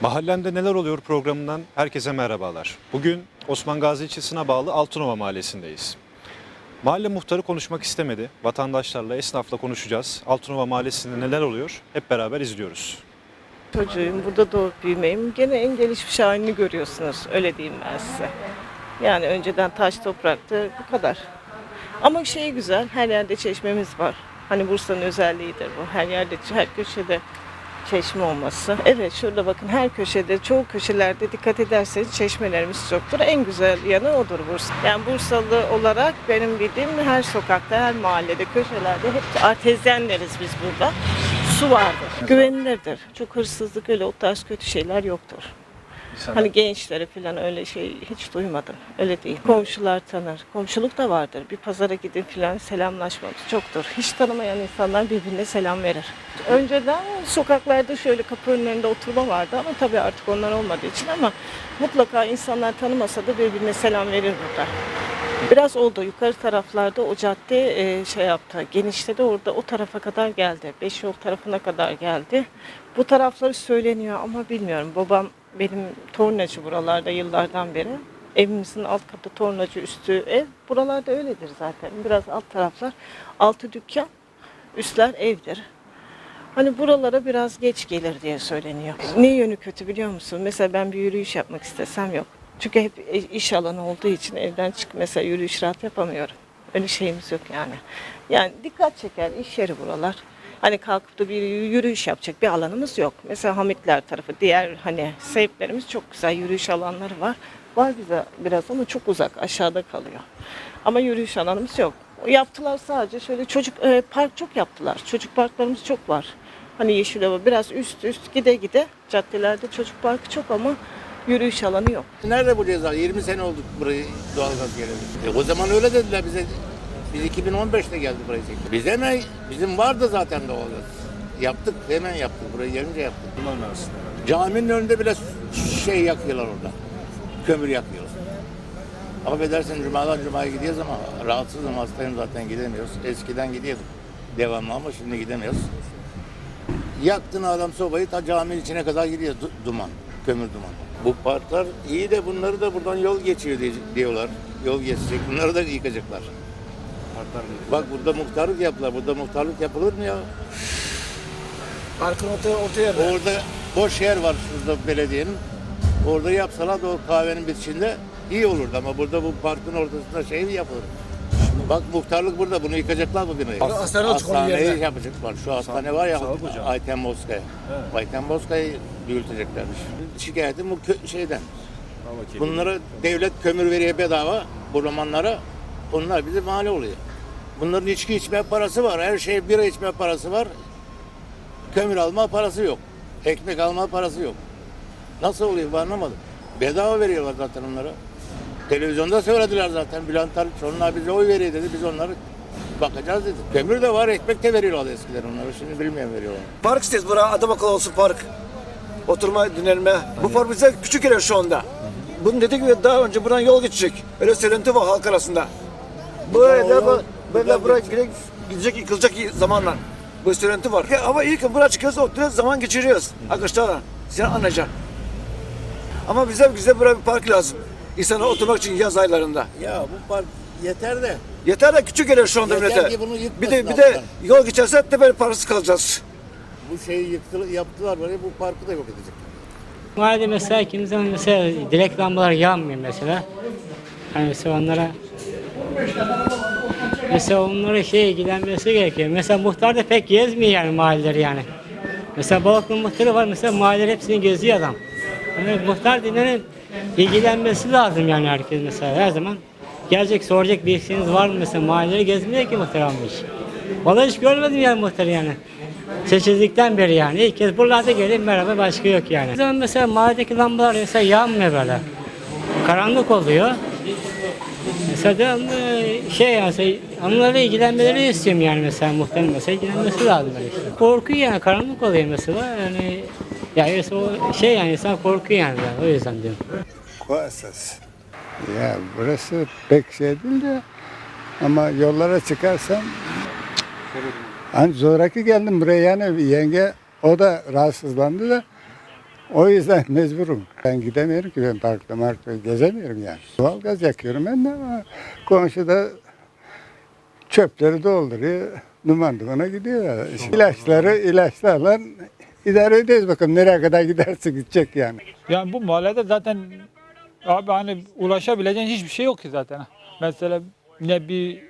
Mahallende Neler Oluyor programından herkese merhabalar. Bugün Osman Gazi ilçesine bağlı Altınova mahallesindeyiz. Mahalle muhtarı konuşmak istemedi. Vatandaşlarla, esnafla konuşacağız. Altınova mahallesinde neler oluyor hep beraber izliyoruz. Çocuğum burada doğup büyümeyim. Gene en gelişmiş halini görüyorsunuz. Öyle diyeyim ben size. Yani önceden taş topraktı bu kadar. Ama şey güzel her yerde çeşmemiz var. Hani Bursa'nın özelliğidir bu. Her yerde her köşede çeşme olması. Evet şurada bakın her köşede çoğu köşelerde dikkat ederseniz çeşmelerimiz çoktur. En güzel yanı odur Bursa. Yani Bursalı olarak benim bildiğim her sokakta, her mahallede, köşelerde hep artezyen deriz biz burada. Su vardır. Güvenilirdir. Çok hırsızlık öyle o tarz kötü şeyler yoktur. Hani gençlere falan öyle şey hiç duymadım. Öyle değil. Komşular tanır. Komşuluk da vardır. Bir pazara gidin falan selamlaşmamız çoktur. Hiç tanımayan insanlar birbirine selam verir. Önceden sokaklarda şöyle kapı önlerinde oturma vardı ama tabii artık onlar olmadığı için ama mutlaka insanlar tanımasa da birbirine selam verir burada. Biraz oldu. Yukarı taraflarda o cadde e, şey yaptı. Genişledi orada o tarafa kadar geldi. Beş yol tarafına kadar geldi. Bu tarafları söyleniyor ama bilmiyorum. Babam benim tornacı buralarda yıllardan beri. Evimizin alt katı tornacı, üstü ev. Buralarda öyledir zaten. Biraz alt taraflar. Altı dükkan, üstler evdir. Hani buralara biraz geç gelir diye söyleniyor. Ne yönü kötü biliyor musun? Mesela ben bir yürüyüş yapmak istesem yok. Çünkü hep iş alanı olduğu için evden çık mesela yürüyüş rahat yapamıyorum. Öyle şeyimiz yok yani. Yani dikkat çeker iş yeri buralar. Hani kalkıp da bir yürüyüş yapacak bir alanımız yok. Mesela Hamitler tarafı, diğer hani seyiplerimiz çok güzel yürüyüş alanları var. Var bize biraz ama çok uzak aşağıda kalıyor. Ama yürüyüş alanımız yok. Yaptılar sadece şöyle çocuk e, park çok yaptılar. Çocuk parklarımız çok var. Hani Yeşilova biraz üst üst gide gide caddelerde çocuk parkı çok ama yürüyüş alanı yok. Nerede bu ceza? 20 sene oldu burayı doğalgaz geleli. E o zaman öyle dediler bize. Biz 2015'te geldi burayı çekti. Biz hemen, bizim vardı zaten doğalgaz. Yaptık, hemen yaptık. Burayı gelince yaptık. Caminin önünde bile şey yakıyorlar orada. Kömür yakıyorlar. Affedersin cumadan cumaya gidiyoruz ama rahatsızım, hastayım zaten gidemiyoruz. Eskiden gidiyorduk devamlı ama şimdi gidemiyoruz. Yaktın adam sobayı ta caminin içine kadar gidiyor du- duman, kömür duman. Bu parklar iyi de bunları da buradan yol geçiyor diye- diyorlar. Yol geçecek. Bunları da yıkacaklar. Bak burada muhtarlık yaptılar. Burada muhtarlık yapılır mı ya? Parkın orta, orta yerde. Orada boş yer var şurada belediyenin. Orada yapsalar da o kahvenin bitişinde iyi olurdu ama burada bu parkın ortasında şey yapılır? Bak muhtarlık burada. Bunu yıkacaklar bu binayı. Hastane olacak onun Hastaneyi yerine. yapacaklar. Şu hastane var ya sağlık ocağı. Ayten Bozkaya. Ayten Bozkaya'yı büyüteceklermiş. Şikayetim bu kö- şeyden. Bunlara devlet kömür veriyor bedava bu romanlara. Onlar bize mali oluyor. Bunların içki içme parası var. Her şey bira içme parası var. Kömür alma parası yok. Ekmek alma parası yok. Nasıl oluyor ben anlamadım. Bedava veriyorlar zaten onlara. Televizyonda söylediler zaten. Bülent Arıç onlar bize oy veriyor dedi. Biz onları bakacağız dedi. Kömür de var, ekmek de veriyorlardı eskiden onlara. Şimdi bilmiyorum veriyorlar. Park isteyiz. Bura adam akıllı olsun park. Oturma, dinlenme. Bu park bize küçük gelir şu anda. Bunun dediği gibi daha önce buradan yol geçecek. Öyle söylenti var halk arasında. Böyle bu, böyle buraya gidecek, gidecek yıkılacak zamanla. Bu söylenti var. Ya Ama iyi ki buraya çıkıyoruz, oturuyoruz, zaman geçiriyoruz. Arkadaşlarla. Sen anlayacaksın. Ama bize bize buraya bir park lazım. İnsana oturmak için yaz aylarında. Ya bu park yeter de. Yeter de küçük gelir şu anda Yeter millete. ki bunu Bir de bir alttan. de yol geçerse böyle parasız kalacağız. Bu şeyi yıktılar, yaptılar böyle bu parkı da yok edecek. Mahallede mesela kimi zaman mesela direkt lambalar yanmıyor mesela. Hani mesela onlara mesela onlara şey ilgilenmesi gerekiyor. Mesela muhtar da pek gezmiyor yani mahalleleri yani. Mesela Balıklı muhtarı var mesela mahalleleri hepsini geziyor adam. Yani muhtar dinlenin ilgilenmesi lazım yani herkes mesela her zaman. Gelecek soracak bir isteğiniz var mı mesela mahalleleri gezmiyor ki muhtar almış. Vallahi hiç görmedim yani muhtarı yani. Seçildikten beri yani. ilk kez buralarda gelip merhaba başka yok yani. O zaman mesela mahalledeki lambalar mesela yanmıyor böyle. Karanlık oluyor. Mesela devamlı şey yani onlarla ilgilenmeleri istiyorum yani mesela muhtemelen mesela ilgilenmesi lazım böyle işte. Korkuyor yani karanlık oluyor mesela yani yani mesela o şey yani insan korkuyor yani o yüzden diyorum. Kuasas. Ya burası pek şey değil de ama yollara çıkarsam hani zoraki geldim buraya yani yenge o da rahatsızlandı da O yüzden mecburum. Ben gidemiyorum ki ben parkta markta gezemiyorum yani. Doğalgaz yakıyorum ben de ama komşuda çöpleri dolduruyor. Duman dumana gidiyor. İlaçları ilaçlarla idare ediyoruz bakalım nereye kadar giderse gidecek yani. Yani bu mahallede zaten abi hani ulaşabileceğin hiçbir şey yok ki zaten. Mesela ne bir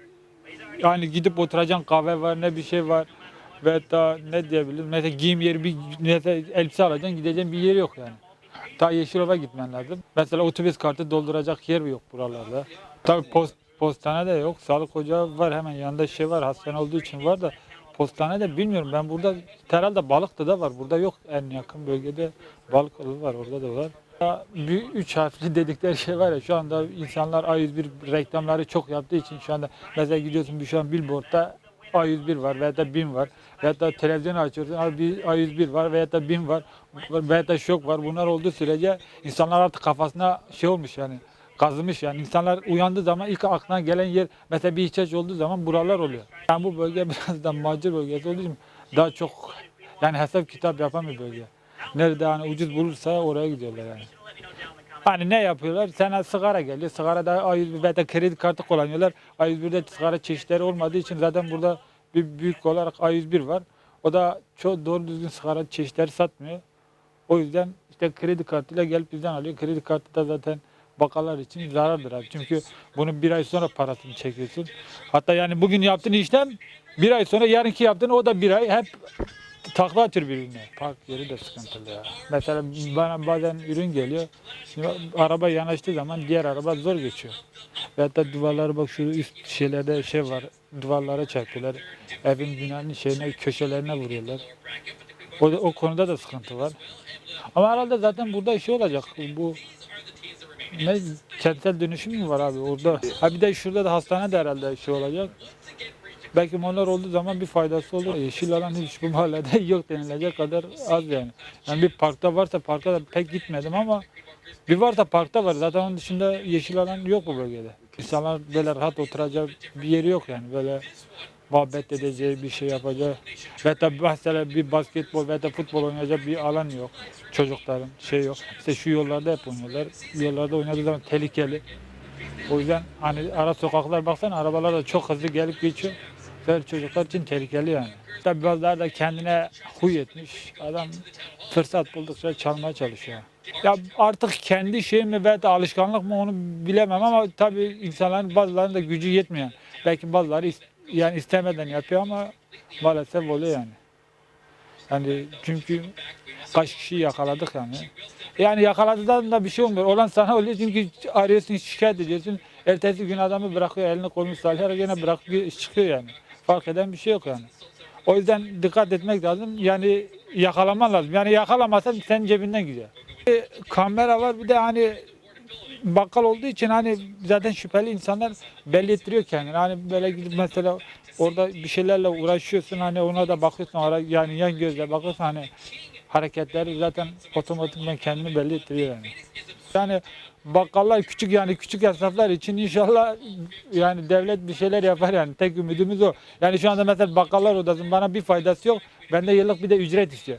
yani gidip oturacaksın kahve var ne bir şey var. Ve da ne diyebilirim mesela giyim yeri bir mesela elbise alacaksın gideceğin bir yeri yok yani. Ta Yeşilova gitmen lazım. Mesela otobüs kartı dolduracak yer yok buralarda. Tabii post, postane de yok. Sağlık ocağı var hemen yanında şey var. Hastane olduğu için var da postane de bilmiyorum. Ben burada herhalde Balık'ta da var. Burada yok en yakın bölgede Balıklı var. Orada da var. Bir üç harfli dedikleri şey var ya şu anda insanlar A101 reklamları çok yaptığı için şu anda mesela gidiyorsun bir şu an billboardda A101 var veya da BİM var veya da televizyonu açıyorsun abi bir A101 var veya da BİM var veya da şok var. Bunlar olduğu sürece insanlar artık kafasına şey olmuş yani kazımış yani insanlar uyandığı zaman ilk aklına gelen yer mesela bir ihtiyaç olduğu zaman buralar oluyor. Yani bu bölge biraz da macir bölgesi olduğu için daha çok yani hesap kitap yapan bir bölge. Nerede hani ucuz bulursa oraya gidiyorlar yani. Hani ne yapıyorlar? Sana sigara geliyor. Sigara da A101 veya da kredi kartı kullanıyorlar. A101'de sigara çeşitleri olmadığı için zaten burada bir büyük olarak A101 var. O da çok doğru düzgün sigara çeşitleri satmıyor. O yüzden işte kredi kartıyla gelip bizden alıyor. Kredi kartı da zaten bakallar için zarardır abi. Çünkü bunu bir ay sonra parasını çekiyorsun. Hatta yani bugün yaptığın işlem bir ay sonra yarınki yaptığın o da bir ay hep takla atıyor birbirine. Park yeri de sıkıntılı ya. Mesela bana bazen ürün geliyor. Şimdi araba yanaştığı zaman diğer araba zor geçiyor. Veyahut da duvarları bak şu üst şeylerde şey var. Duvarlara çarpıyorlar. Evin binanın şeyine köşelerine vuruyorlar. O, o konuda da sıkıntı var. Ama herhalde zaten burada şey olacak. Bu ne kentsel dönüşüm mü var abi orada? Ha bir de şurada da hastane de herhalde şey olacak. Belki onlar olduğu zaman bir faydası olur. Yeşil alan hiç bu mahallede yok denilecek kadar az yani. Yani bir parkta varsa parka da pek gitmedim ama bir varsa parkta var. Zaten onun dışında yeşil alan yok bu bölgede. İnsanlar böyle rahat oturacak bir yeri yok yani. Böyle muhabbet edeceği bir şey yapacağı. Ve da mesela bir basketbol veya da futbol oynayacak bir alan yok. Çocukların şey yok. İşte şu yollarda hep oynuyorlar. Yollarda oynadığı zaman tehlikeli. O yüzden hani ara sokaklar baksana arabalar da çok hızlı gelip geçiyor. Böyle çocuklar için tehlikeli yani. Tabii bazıları da kendine huy etmiş. Adam fırsat buldukça çalmaya çalışıyor. Ya artık kendi şey mi veya da alışkanlık mı onu bilemem ama tabii insanların bazılarının da gücü yetmiyor. Belki bazıları yani istemeden yapıyor ama maalesef oluyor yani. Yani çünkü kaç kişiyi yakaladık yani. Yani yakaladığından da bir şey olmuyor. Olan sana oluyor çünkü arıyorsun şikayet ediyorsun. Ertesi gün adamı bırakıyor elini kolunu sallıyor gene bırakıyor çıkıyor yani. Fark eden bir şey yok yani. O yüzden dikkat etmek lazım. Yani yakalaman lazım. Yani yakalamazsan senin cebinden gidiyor. Bir kamera var bir de hani bakkal olduğu için hani zaten şüpheli insanlar belli ettiriyor kendini. Hani böyle gidip mesela orada bir şeylerle uğraşıyorsun hani ona da bakıyorsun ara- yani yan gözle bakıyorsun hani hareketleri zaten otomatikman kendini belli ettiriyor yani. Yani bakkallar küçük yani küçük esnaflar için inşallah yani devlet bir şeyler yapar yani tek ümidimiz o. Yani şu anda mesela bakkallar odasının bana bir faydası yok. Bende yıllık bir de ücret istiyor.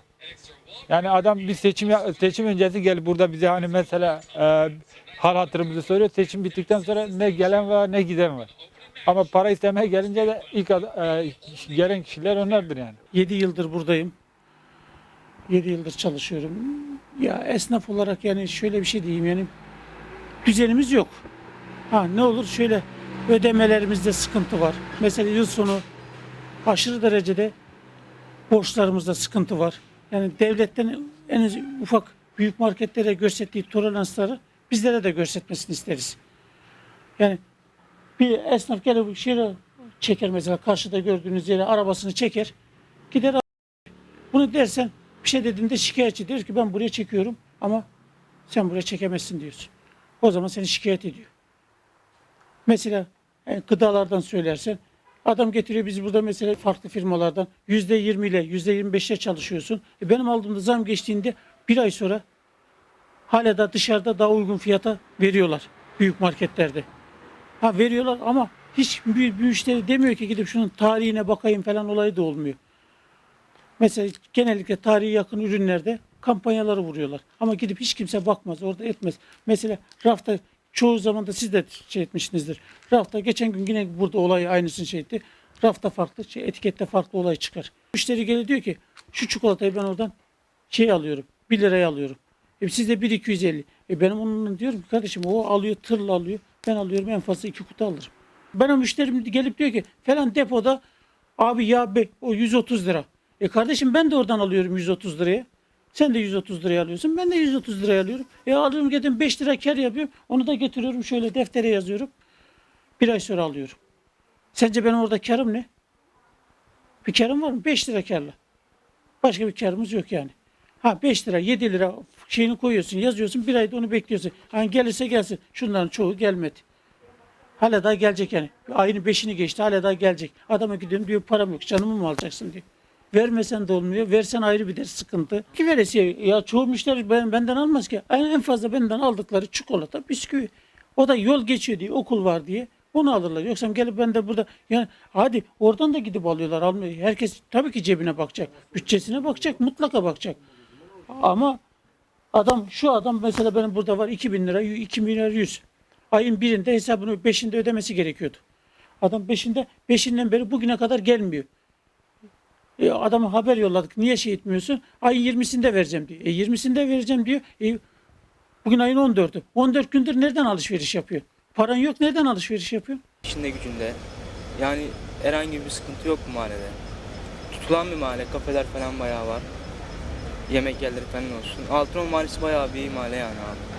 Yani adam bir seçim seçim öncesi gelip burada bize hani mesela e, hal hatırımızı soruyor. Seçim bittikten sonra ne gelen var ne giden var. Ama para istemeye gelince de ilk e, gelen kişiler onlardır yani. 7 yıldır buradayım. 7 yıldır çalışıyorum. Ya esnaf olarak yani şöyle bir şey diyeyim yani düzenimiz yok. Ha ne olur şöyle ödemelerimizde sıkıntı var. Mesela yıl sonu aşırı derecede borçlarımızda sıkıntı var. Yani devletten en ufak büyük marketlere gösterdiği toleransları bizlere de göstermesini isteriz. Yani bir esnaf gelir bir şeyler çeker mesela karşıda gördüğünüz yere arabasını çeker gider bunu dersen bir şey dediğinde şikayetçi der ki ben buraya çekiyorum ama sen buraya çekemezsin diyorsun. O zaman seni şikayet ediyor. Mesela yani gıdalardan söylersen adam getiriyor biz burada mesela farklı firmalardan yüzde yirmi ile yüzde yirmi beşle çalışıyorsun. E benim aldığımda zam geçtiğinde bir ay sonra hala da dışarıda daha uygun fiyata veriyorlar büyük marketlerde. Ha veriyorlar ama hiç bir müşteri demiyor ki gidip şunun tarihine bakayım falan olayı da olmuyor. Mesela genellikle tarihi yakın ürünlerde kampanyaları vuruyorlar. Ama gidip hiç kimse bakmaz, orada etmez. Mesela rafta çoğu zaman da siz de şey etmişsinizdir. Rafta geçen gün yine burada olay aynısını şey etti. Rafta farklı, şey, etikette farklı olay çıkar. Müşteri geliyor diyor ki şu çikolatayı ben oradan şey alıyorum, 1 liraya alıyorum. E sizde 1 250. E benim onun diyorum ki kardeşim o alıyor tırla alıyor. Ben alıyorum en fazla iki kutu alırım. Ben o müşterim gelip diyor ki falan depoda abi ya be o 130 lira. E kardeşim ben de oradan alıyorum 130 liraya. Sen de 130 liraya alıyorsun. Ben de 130 liraya alıyorum. E alıyorum getirdim 5 lira kar yapıyorum. Onu da getiriyorum şöyle deftere yazıyorum. Bir ay sonra alıyorum. Sence benim orada karım ne? Bir karım var mı? 5 lira karla. Başka bir karımız yok yani. Ha 5 lira 7 lira şeyini koyuyorsun yazıyorsun bir ayda onu bekliyorsun. Hani gelirse gelsin. Şunların çoğu gelmedi. Hala daha gelecek yani. Ayın beşini geçti hala daha gelecek. Adama gidiyorum diyor param yok canımı mı alacaksın diyor. Vermesen de olmuyor. Versen ayrı bir ders sıkıntı. Ki veresiye ya çoğu müşteri ben, benden almaz ki. En, en fazla benden aldıkları çikolata, bisküvi. O da yol geçiyor diye, okul var diye. Onu alırlar. Yoksa gelip ben de burada yani hadi oradan da gidip alıyorlar. Almıyor. Herkes tabii ki cebine bakacak. Bütçesine bakacak. Mutlaka bakacak. Ama adam şu adam mesela benim burada var 2000 lira 2 milyar 100. Ayın birinde hesabını beşinde ödemesi gerekiyordu. Adam beşinde beşinden beri bugüne kadar gelmiyor. E, adama haber yolladık. Niye şey etmiyorsun? Ayın 20'sinde vereceğim diyor. E 20'sinde vereceğim diyor. E, bugün ayın 14'ü. 14 gündür nereden alışveriş yapıyor? Paran yok nereden alışveriş yapıyor? işinde gücünde. Yani herhangi bir sıkıntı yok bu mahallede. Tutulan bir mahalle, kafeler falan bayağı var. Yemek yerleri falan olsun. Altınoluk Mahallesi bayağı bir mahalle yani abi.